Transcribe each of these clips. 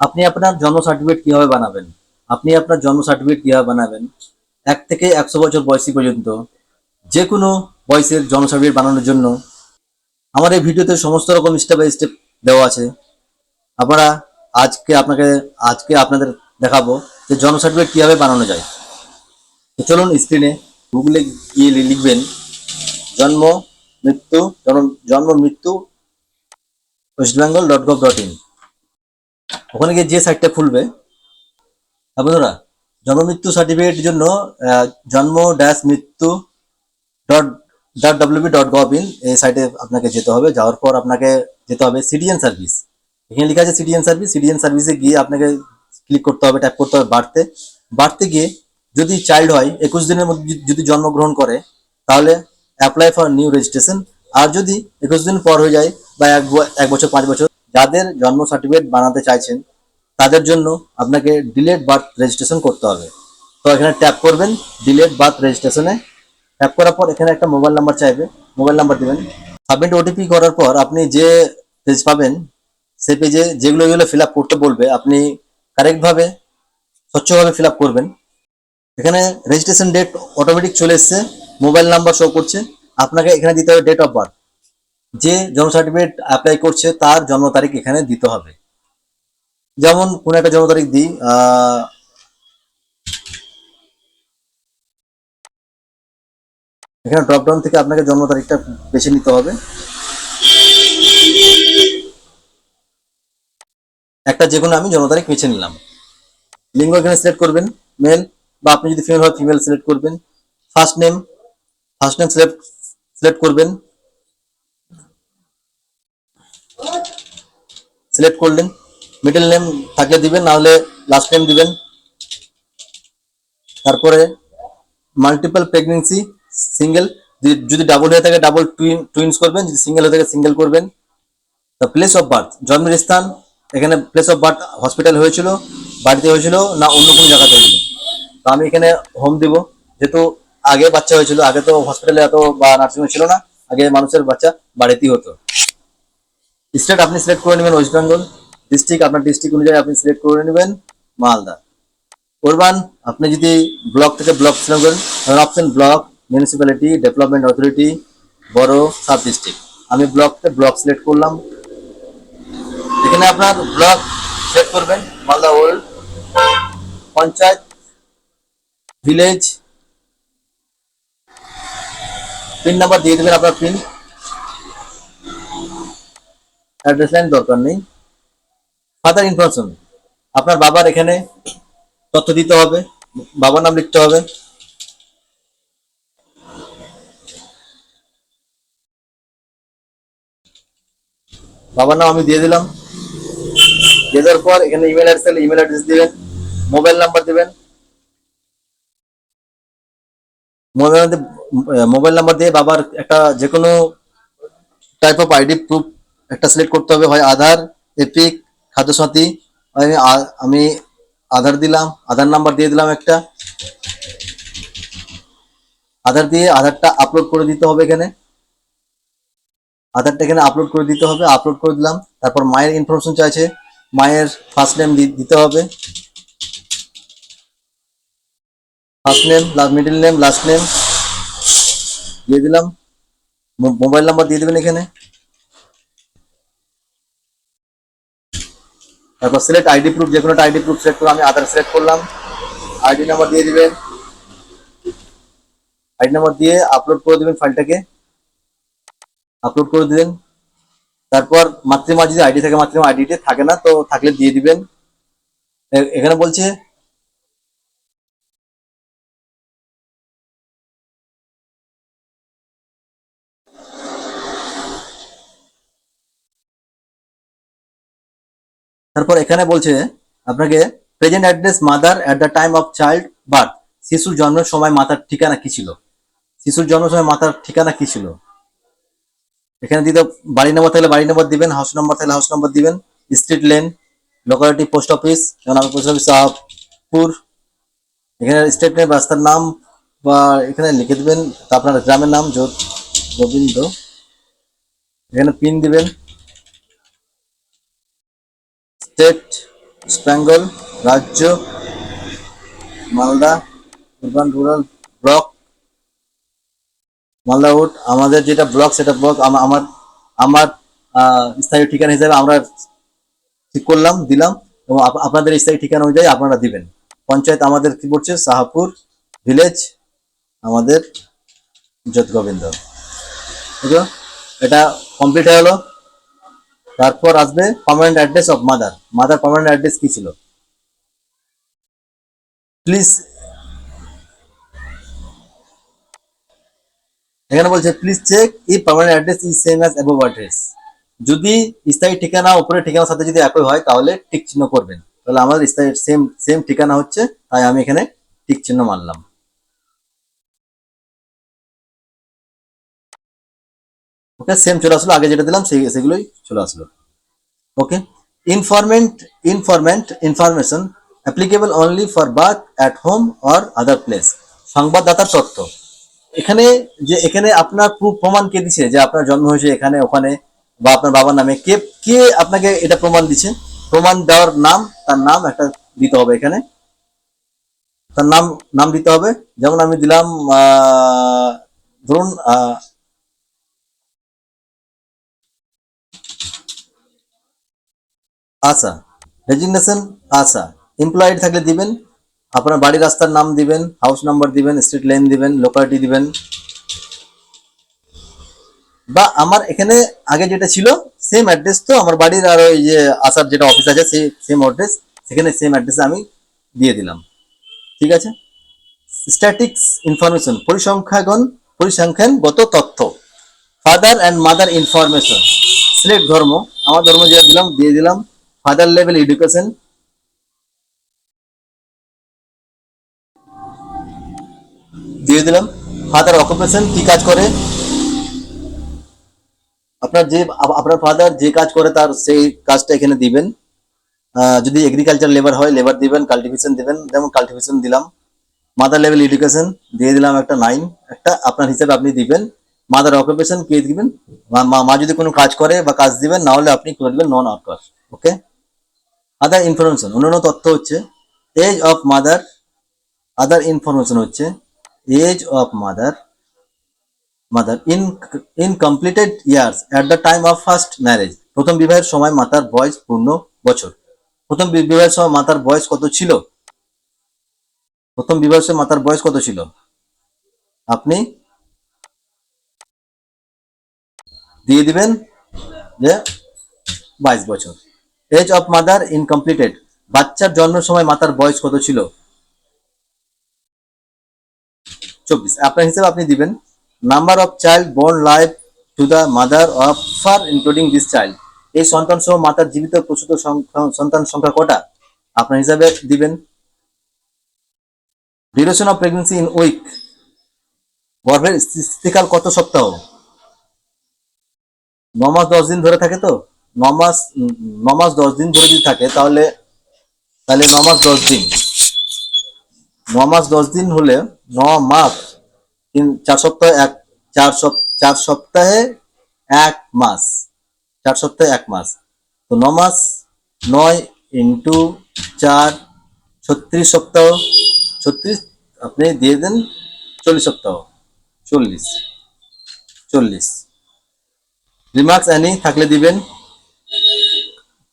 আপনি আপনার জন্ম সার্টিফিকেট কীভাবে বানাবেন? আপনি আপনার জন্ম সার্টিফিকেট কীভাবে বানাবেন? এক থেকে একশো বছর বয়সী পর্যন্ত যে কোনো বয়সের জন্ম সার্টিফিকেট বানানোর জন্য আমার এই ভিডিওতে সমস্ত রকম স্টেপ বাই স্টেপ দেওয়া আছে। আপনারা আজকে আপনাকে, আজকে আপনাদের দেখাবো যে জন্ম সার্টিফিকেট কীভাবে বানানো যায়। তো চলুন স্ক্রিনে গুগলে গিয়ে লিখবেন, জন্ম, মৃত্যু জন্ম মৃত্যু West Bengal dot gov dot in ওখানে গিয়ে যে সাইটটা খুলবে বন্ধুরা জন্ম মৃত্যু সার্টিফিকেটের জন্য জন্ম ড্যাশ মৃত্যু dot dot WB dot gov in এই সাইটে আপনাকে যেতে হবে। যাওয়ার পর আপনাকে যেতে হবে সিটিএন সার্ভিস এখানে লেখা আছে সিটিএন সার্ভিস সিটিএন সার্ভিসে গিয়ে আপনাকে ক্লিক করতে হবে ট্যাপ করতে হবে বাড়তে। বাড়তে গিয়ে যদি চাইল্ড হয়, একুশ দিনের মধ্যে যদি- জন্মগ্রহণ করে, তাহলে অ্যাপ্লাই ফর নিউ রেজিস্ট্রেশন আর যদি একুশ দিন পর হয়ে যায় বা, এক বছর, পাঁচ বছর যাদের জন্ম সার্টিফিকেট বানাতে চাইছেন, তাদের জন্য আপনাকে ডিলেট বার্থ রেজিস্ট্রেশন করতে হবে। তো এখানে ট্যাপ করবেন ডিলেট বার্থ রেজিস্ট্রেশনে ট্যাপ করার পর এখানে একটা মোবাইল নাম্বার চাইবে। মোবাইল নাম্বার দিবেন। সাবমিট ওটিপি করার পর আপনি যে পেজ পাবেন, সেই পেজে যেগুলো যেগুলো ফিল করতে বলবে, আপনি কারেক্টভাবে স্বচ্ছভাবে ফিল করবেন। এখানে রেজিস্ট্রেশন ডেট অটোমেটিক চলে এসছে। মোবাইল নাম্বার শো করছে। আপনাকে এখানে দিতে হবে ডেট অফ বার্থ যে জন্ম সার্টিফিকেট অ্যাপ্লাই করছে তার জন্ম তারিখ এখানে দিতে হবে। যেমন কোন একটা জন্ম তারিখ দিই এখানে ড্রপ ডাউন থেকে আপনাকে জন্ম তারিখটা বেছে নিতে হবে। একটা যে কোনো আমি জন্ম তারিখ বেছে নিলাম। লিঙ্গ এখানে সিলেক্ট করবেন মেল বা আপনি যদি ফিমেল হয় ফিমেল সিলেক্ট করবেন। First name first name select select করবেন। সিলেক্ট করলেন মিডল নেম থাকলে দিবেন না হলে লাস্ট নেম দিবেন। তারপরে মাল্টিপল প্রেগনেন্সি সিঙ্গেল যদি ডাবল হয়ে থাকে ডাবল টুইন টুইন্স করবেন, যদি সিঙ্গেল হয়ে থাকে সিঙ্গেল করবেন। দ্য প্লেস অফ বার্থ জন্মের স্থান, এখানে প্লেস অফ বার্থ হসপিটাল হয়েছিল, বাড়িতে হয়েছিল, না অন্য কোনো জায়গাতে হয়েছিল। তো আমি এখানে হোম দিব, যেহেতু আগে বাচ্চা হয়েছিল, আগে তো হসপিটালে এত বা নার্সিংহোম ছিল না, আগে মানুষের বাচ্চা বাড়িতেই হতো। স্টেট আপনি সিলেক্ট করে নেবেন ওয়েস্ট বেঙ্গল ডিস্ট্রিক্ট আপনার ডিস্ট্রিক্ট অনুযায়ী আপনি সিলেক্ট করে নেবেন মালদা। করবান, আপনি যদি ব্লক থেকে ব্লক সিলেক্ট করেন option block municipality development authority বড় সাব ডিস্ট্রিক্ট আমি ব্লক থেকে ব্লক সিলেক্ট করলাম। এখানে আপনার ব্লক সিলেক্ট করবেন, Malda old panchayat village pin number দিয়ে দেবেন আপনার পিন অ্যাড্রেস লাইন দরকার নেই। ফাদার ইনফরমেশন আপনার বাবার এখানে তথ্য দিতে হবে, বাবার নাম লিখতে হবে। বাবার নাম আমি দিয়ে দিলাম। দিয়ে দেওয়ার পর এখানে ইমেল অ্যাড্রেস তাহলে ইমেল অ্যাড্রেস দিবেন মোবাইল নাম্বার দিবেন। মোবাইল নাম্বার দিয়ে বাবার একটা যে কোনো টাইপ অফ আইডি প্রুফ একটা সিলেক্ট করতে হবে, হয় আধার এপিক খাদ্যসাথী আমি আমি আধার দিলাম আধার নাম্বার দিয়ে দিলাম একটা। আধার দিয়ে আধারটা আপলোড করে দিতে হবে এখানে। আধারটা এখানে আপলোড করে দিতে হবে আপলোড করে দিলাম। তারপর মায়ের ইনফরমেশন চাইছে, মায়ের ফার্স্ট নেম দিতে হবে। First name middle name last name দিয়ে দিলাম। মোবাইল নাম্বার দিয়ে দেবেন এখানে। তারপর সিলেক্ট আইডি প্রুফ যে কোনো আইডি প্রুফ সিলেক্ট করে, আমি আধার সিলেক্ট করলাম। আইডি নাম্বার দিয়ে দিবেন। আইডি নাম্বার দিয়ে আপলোড করে দিবেন ফাইলটাকে। আপলোড করে দিবেন। তারপর মাতৃমা যদি আইডি থাকে মাতৃমা আইডিটি থাকে না, তো থাকলে দিয়ে দিবেন। এখানে বলছে তারপর এখানে বলছে আপনাকে present address mother at the time of child birth শিশুর জন্মের সময় মাতার ঠিকানা কি ছিল? শিশুর জন্মের সময় মাতার ঠিকানা কি ছিল? এখানে দিতে বাড়ি নম্বর থাকলে বাড়ি নম্বর দিবেন হাউস নম্বর থাকলে হাউস নম্বর দিবেন street lane locality post office যেমন আমার পোস্ট অফিস শাহপুর, এখানে স্টেট নেম রাস্তার নাম, বা এখানে লিখে দিবেন আপনার গ্রামের নাম গোবিন্দ, এখানে পিন দিবেন স্টেট ওয়েস্ট বেঙ্গল রাজ্য Malda urban rural block Malda road আমাদের যেটা ব্লক সেটা ব্লক আমার আমার স্থায়ী ঠিকানা হিসাবে আমরা ঠিক করলাম, দিলাম এবং আপ- আপনাদের স্থায়ী ঠিকানা অনুযায়ী আপনারা দিবেন। পঞ্চায়েত আমাদের কি পড়ছে সাহাপুর ভিলেজ আমাদের যোধ গোবিন্দ। এটা কমপ্লিট হয়ে গেলো। তারপর আসবে permanent address of mother mother permanent address কি ছিল? প্লিজ এখানে বলছে please check if permanent address is same as above address যদি স্থায়ী ঠিকানা উপরের ঠিকানার সাথে যদি একই হয়, তাহলে টিক চিহ্ন করবেন। তাহলে আমার স্থায়ী সেম সেম ঠিকানা হচ্ছে, তাই আমি এখানে টিক চিহ্ন মারলাম। ওকে সেম চলে আসলো। আগে যেটা দিলাম, সেই সেগুলোই চলে আসলো। Okay informant informant information applicable only for birth at home or other place সংবাদদাতার তথ্য। এখানে যে এখানে আপনার প্রুফ প্রমাণ কে দিছে? যে আপনার জন্ম হয়েছে এখানে, ওখানে, বা আপনার বাবার নামে। কে কে আপনাকে এটা প্রমাণ দিছে? প্রমাণ দেওয়ার নাম, তার নাম একটা দিতে হবে এখানে। তার নাম নাম দিতে হবে। যেমন আমি দিলাম ধরুন আশা রেজিগনেশন আশা এমপ্লয়েড থাকলে দিবেন, আপনার বাড়ি রাস্তার নাম দিবেন হাউস নাম্বার দিবেন স্ট্রিট লাইন দিবেন লোকালিটি দিবেন। বা আমার এখানে আগে যেটা ছিল সেম অ্যাড্রেস তো আমার বাড়ির আর ওই যে আসার যেটা অফিস আছে, সেই সেম অ্যাড্রেস সেখানে সেম অ্যাড্রেসে আমি দিয়ে দিলাম। ঠিক আছে? স্ট্যাটিক্স ইনফরমেশন পরিসংখ্যাগণ পরিসংখ্যানগত তথ্য। Father and mother information select ধর্ম, আমার ধর্ম যেটা দিলাম, দিয়ে দিলাম। ফাদার লেভেল এডুকেশন দিয়ে দিলাম। ফাদার অকুপেশন কি কাজ করে? আপনার যে, আপনার ফাদার যে কাজ করে তার সেই কাজটা এখানে দিবেন। যদি এগ্রিকালচার লেবার হয় লেবার দিবেন কাল্টিভেশন দিবেন, যেমন কাল্টিভেশন দিলাম। মাদার লেভেল এডুকেশন দিয়ে দিলাম একটা নাইন একটা আপনার হিসাবে আপনি দিবেন। মাদার অকুপেশন কে দিবেন? মা- যদি কোনো কাজ করে বা কাজ দিবেন, না হলে আপনি করে দিবেন নন ওয়ার্কার ওকে আদার ইনফরমেশন অন্যান্য তথ্য হচ্ছে age of mother other information হচ্ছে age of mother mother in in completed years at the time of first marriage প্রথম বিবাহের সময় মাতার বয়স পূর্ণ বছর। প্রথম বিবাহের সময় মাতার বয়স কত ছিল? প্রথম বিবাহের সময় মাতার বয়স কত ছিল? আপনি দিয়ে দিবেন যে বাইশ বছর। এজ অফ মাদার ইনকমপ্লিটেড বাচ্চার জন্মের সময় মাতার বয়স কত ছিল? চব্বিশ। আপনার হিসেবে আপনি দিবেন। Number of child born life to the mother of far including this child এই সন্তান সহ মাতার জীবিত প্রসূত সন্তান সংখ্যা কটা? আপনার হিসাবে দিবেন। Duration of pregnancy in week গর্ভের স্থিতিকাল কত সপ্তাহ? ন মাস দশ দিন ধরে থাকে তো? ন মাস উম, ন মাস দশ দিন ধরে যদি থাকে তাহলে তাহলে ন মাস দশ দিন। ন মাস দশ দিন হলে ন মাস তিন চার সপ্তাহে এক চার চার সপ্তাহে এক মাস চার সপ্তাহে এক মাস। তো ন মাস নয় ইন্টু চার ছত্রিশ সপ্তাহ ছত্রিশ আপনি দিয়ে দেন চল্লিশ সপ্তাহ চল্লিশ চল্লিশ। রিমার্কস অ্যানি থাকলে দিবেন।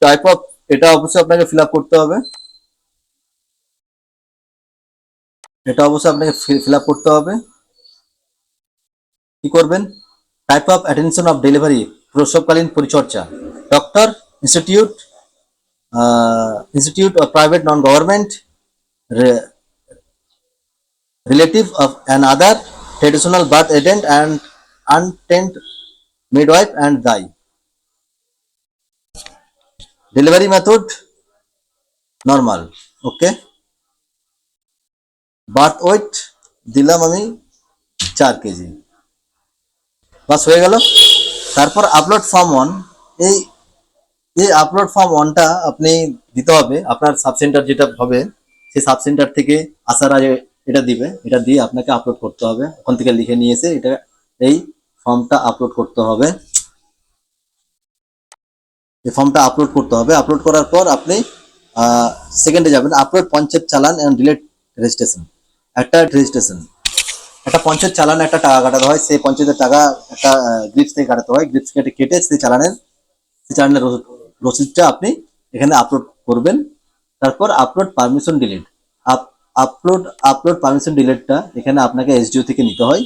টাইপ অফ এটা অবশ্যই আপনাকে ফিল করতে হবে। এটা অবশ্যই আপনাকে ফিল করতে হবে। কি করবেন? Type of attention of delivery প্রসবকালীন পরিচর্যা। Doctor institute institute of private non government relative of another traditional birth agent and untrained midwife and thy delivery method, normal okay birth weight দিলাম আমি চার কেজি। বাস হয়ে গেল। তারপর আপলোড ফর্ম ওয়ান এই এই upload form ওয়ানটা আপনি দিতে হবে। আপনার সাব সেন্টার যেটা হবে, সেই সাব সেন্টার থেকে আসার আগে এটা দিবে। এটা দিয়ে আপনাকে আপলোড করতে হবে। ওখান থেকে লিখে নিয়ে এসে এটা, এই ফর্মটা আপলোড করতে হবে। এই ফর্মটা আপলোড করতে হবে। আপলোড করার পর আপনি সেকেন্ডে যাবেন। আপলোড পঞ্চায়েত চালান এবং ডিলেট রেজিস্ট্রেশন একটা রেজিস্ট্রেশন একটা পঞ্চায়েত চালান একটা টাকা কাটাতে হয়। সেই পঞ্চায়েতের টাকা, একটা গ্রিপস থেকে কাটাতে হয়। গ্রিপস কেটে কেটে সেই চালানের সেই চালানের রসিদটা আপনি এখানে আপলোড করবেন। তারপর upload permission delete upload upload permission ডিলিটটা এখানে আপনাকে এসডিও থেকে নিতে হয়।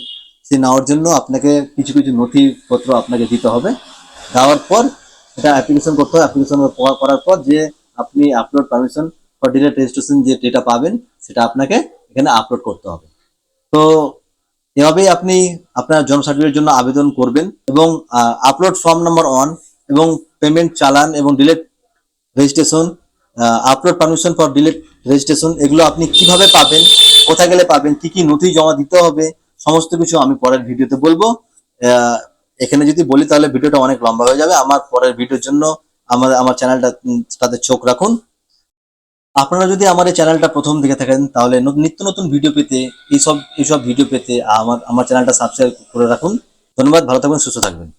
সে নেওয়ার জন্য আপনাকে কিছু কিছু নথিপত্র আপনাকে দিতে হবে। দেওয়ার পর এটা অ্যাপ্লিকেশন করতে হয় অ্যাপ্লিকেশন করার পর যে আপনি upload permission for delete registration যে ডেটা পাবেন, সেটা আপনাকে এখানে আপলোড করতে হবে। তো এভাবেই আপনি আপনার জন্ম সার্টিফিকেটের জন্য আবেদন করবেন এবং আপলোড ফর্ম নাম্বার ওয়ান এবং পেমেন্ট চালান এবং delete registration upload permission for delete registration এগুলো আপনি কীভাবে পাবেন, কোথায় গেলে পাবেন, কি কি নথি জমা দিতে হবে, সমস্ত কিছু আমি পরের ভিডিওতে বলব। এখানে যদি বলি তাহলে ভিডিওটা অনেক লম্বা হয়ে যাবে। আমার পরের ভিডিওর জন্য আমার আমার চ্যানেলটা তাতে চোখ রাখুন। আপনারা যদি আমার এই চ্যানেলটা প্রথম দিকে থাকেন, তাহলে নিত্য নতুন ভিডিও পেতে এইসব এইসব ভিডিও পেতে আমার আমার চ্যানেলটা সাবস্ক্রাইব করে রাখুন। ধন্যবাদ, ভালো থাকবেন, সুস্থ থাকবেন।